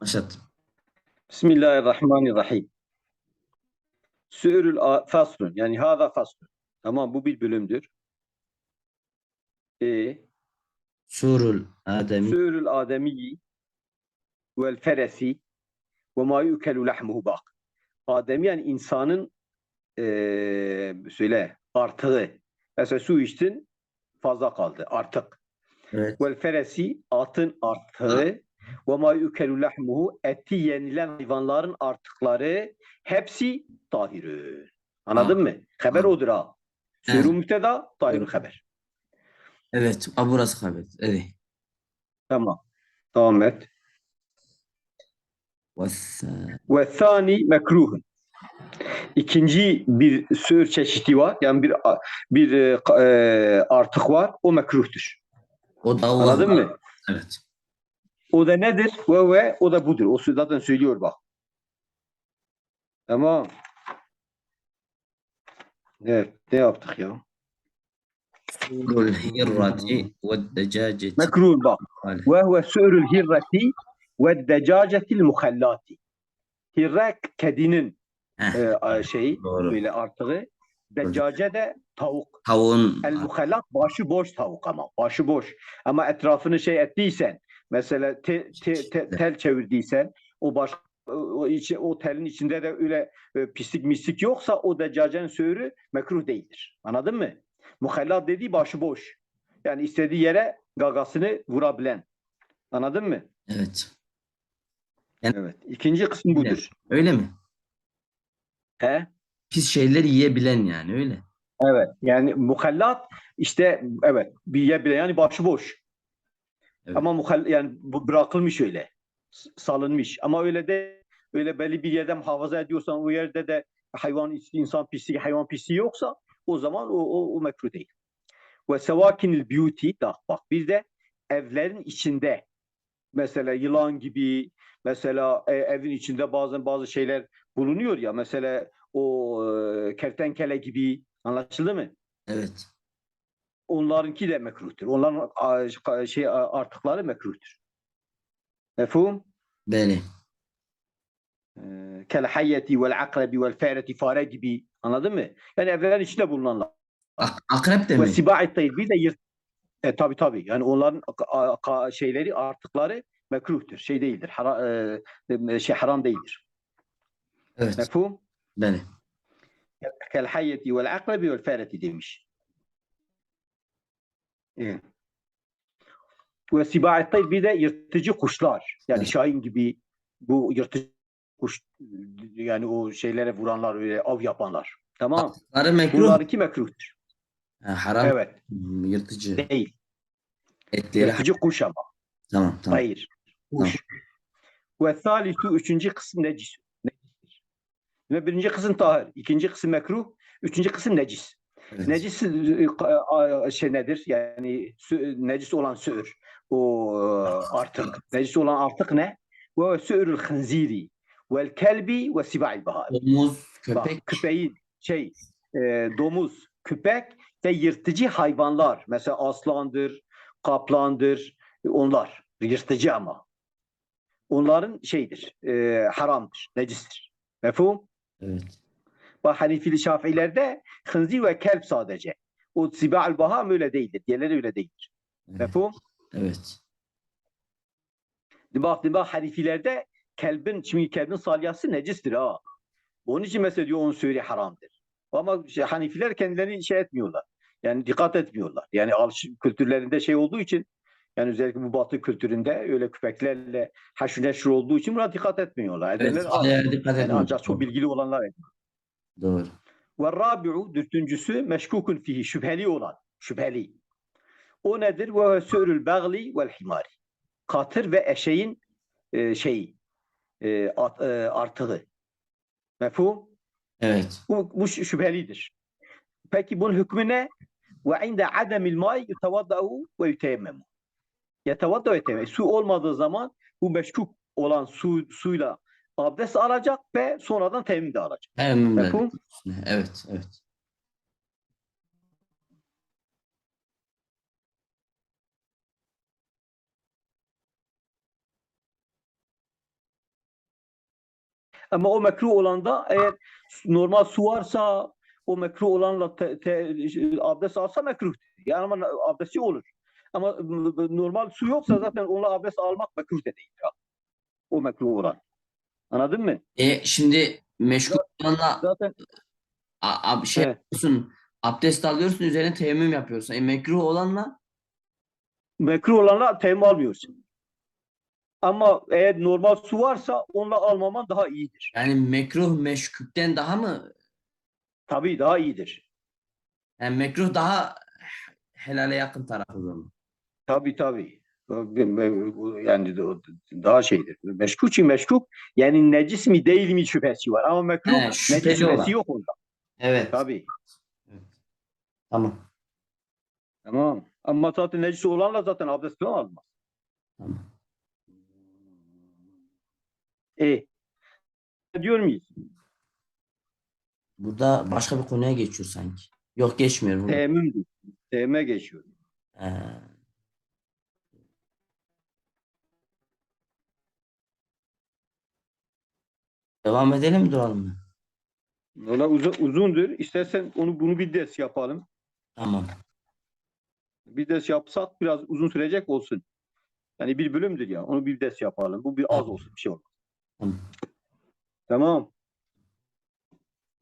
Başlat. Bismillahirrahmanirrahim. Sürül faslun yani hada faslun. Tamam bu bir bölümdür. E, Surul Adem. Sürül ademiyyi vel feresi ve ma yukelu lahmuhu bak. Adem yani insanın eee söyle artığı. Mesela su içtin fazla kaldı artık. Evet. Vel feresi atın artığı ve ma yukelu lahmuhu eti yenilen hayvanların artıkları hepsi tahirün. Anladın mı? Haber Ha. odur ha. Evet. Sürü müfteda, tahirün haber. Evet. Ha, burası haber. Evet. Tamam. Devam et. Ve thani mekruhun. İkinci bir sür çeşidi var. Yani bir bir e, e, artık var. O mekruhtur. O da Allah. Anladın mı? Evet. O da nedir? Ve ve o da budur. O zaten söylüyor bak. Tamam. Evet. Ne yaptık ya? Surul Hirrati ve Decaceti. Mekruh bak. Ve huve sürül hirreti ve decacetil muhallati. Hirre kedinin e, şeyi Doğru. böyle artığı. Decace de tavuk. Tavuğun El muhallat başı boş tavuk ama başı boş. Ama etrafını şey ettiysen mesela te- te- te- tel çevirdiysen o baş o, içi, o telin içinde de öyle e, pislik mislik yoksa o deccacenin söğürü mekruh değildir. Anladın mı? Muhallat dediği başı boş. Yani istediği yere gagasını vurabilen. Anladın mı? evet. Evet. İkinci kısım budur. Öyle mi? He? Pis şeyleri yiyebilen yani öyle. Evet. Yani muhallat işte evet bir yiyebilen yani başıboş. Evet. Ama muhall yani bu bırakılmış öyle. Salınmış. Ama öyle de öyle belli bir yerde muhafaza ediyorsan o yerde de hayvan insan pisliği hayvan pisliği yoksa o zaman o o, o mekruh değil. Ve sevakinil beauty da bak bir de evlerin içinde mesela yılan gibi mesela e, evin içinde bazen bazı şeyler bulunuyor ya mesela o e, kertenkele gibi anlaşıldı mı? Evet. onlarınki de mekruhtur. Onların şey artıkları mekruhtur. Mefhum? Böyle. Ee, Kel hayyeti vel akrebi vel fereti fare gibi. Anladın mı? Yani evlerin içinde bulunanlar. Ak- akrep de Ve mi? siba'i tayr bir de yırt. E, tabi tabi. Yani onların şeyleri artıkları mekruhtur. Şey değildir. Hara, e, şey haram değildir. Evet. Mefhum? Böyle. Kel hayyeti vel akrebi vel fereti demiş. Evet. Ve siba'i tayr bir de yırtıcı kuşlar. Yani Evet. şahin gibi bu yırtıcı kuş yani o şeylere vuranlar öyle av yapanlar. Tamam. Atıkları mekruh. Bunlarınki mekruhtur. Ha, haram. Evet. Yırtıcı. Değil. Etleri. Yırtıcı kuş ama. Tamam tamam. Hayır. Kuş. Ve thalithu üçüncü kısım necis. Ve birinci kısım tahir. ikinci kısım mekruh. Üçüncü kısım necis. Evet. Necis e, a- şey nedir? Yani necis olan sür. O e, artık. Necis olan artık ne? Ve sürül hınziri. Vel kelbi ve siba'il bahar. Domuz, köpek. köpeğin şey e, domuz, köpek ve yırtıcı hayvanlar. Mesela aslandır, kaplandır. Onlar yırtıcı ama. Onların şeydir, e, haramdır, necistir. Mefhum? Evet. Bak Hanifili Şafiilerde hınzir ve kelp sadece. O siba'ül baham öyle değildir. Diğerleri öyle değildir. Evet. Mefhum? Evet. Bak, bak Hanifilerde kelbin, şimdi kelbin salyası necistir ha. Onun için mesela diyor onun söyle haramdır. Ama şey, Hanifiler kendilerini şey etmiyorlar. Yani dikkat etmiyorlar. Yani kültürlerinde şey olduğu için yani özellikle bu batı kültüründe öyle köpeklerle haşr neşr olduğu için buna dikkat etmiyorlar. Evet. Az. Dikkat Yani ancak çok bilgili olanlar ediyor. Doğru. Ve rabi'u dörtüncüsü meşkukun fihi şüpheli olan. Şüpheli. O nedir? Ve sürül bagli vel himari. Katır ve eşeğin e, şeyi e, at- e, artığı. Mefhum? Evet. Bu, bu şü- şüphelidir. Peki bunun hükmü ne? Ve inde ademil may yutavadda'u ve yuteyemmemu. Yetevadda etme. Su olmadığı zaman bu meşkuk olan su, suyla abdest alacak ve sonradan teyemmüm de alacak. Teyemmüm Evet, evet. Ama o mekruh olanda eğer normal su varsa o mekruh olanla te, te, abdest alsa mekruh. Yani ama abdesti olur. Ama normal su yoksa zaten onunla abdest almak mekruh de değil. Ya. O mekruh olan. Anladın mı? E, şimdi meşgul olanla Zaten a, a- şey Evet. yapıyorsun, abdest alıyorsun, üzerine teyemmüm yapıyorsun. E, mekruh olanla mekruh olanla teyemmüm almıyorsun. Ama eğer normal su varsa onunla almaman daha iyidir. yani mekruh meşkukten daha mı? Tabii daha iyidir. Yani mekruh daha helale yakın tarafı zaman. Tabii tabii. Yani daha şeydir. Meşkuk için meşkuk yani necis mi değil mi şüphesi var. Ama mekruh He, necis şüpheli şüphesi yok onda. Evet. Tabii. Tamam. Tamam. Ama zaten necis olanla zaten abdest falan almaz. Tamam. E. Diyor muyuz? Burada başka bir konuya geçiyor sanki. Yok geçmiyor. Teyemmümdür. Teyemmüme geçiyor. Ee, devam edelim mi duralım mı? Valla uzun, uzundur. İstersen onu bunu bir ders yapalım. Tamam. bir ders yapsak biraz uzun sürecek olsun. Yani bir bölümdür ya. Onu bir ders yapalım. Bu bir az olsun bir şey olmaz. Tamam. Tamam.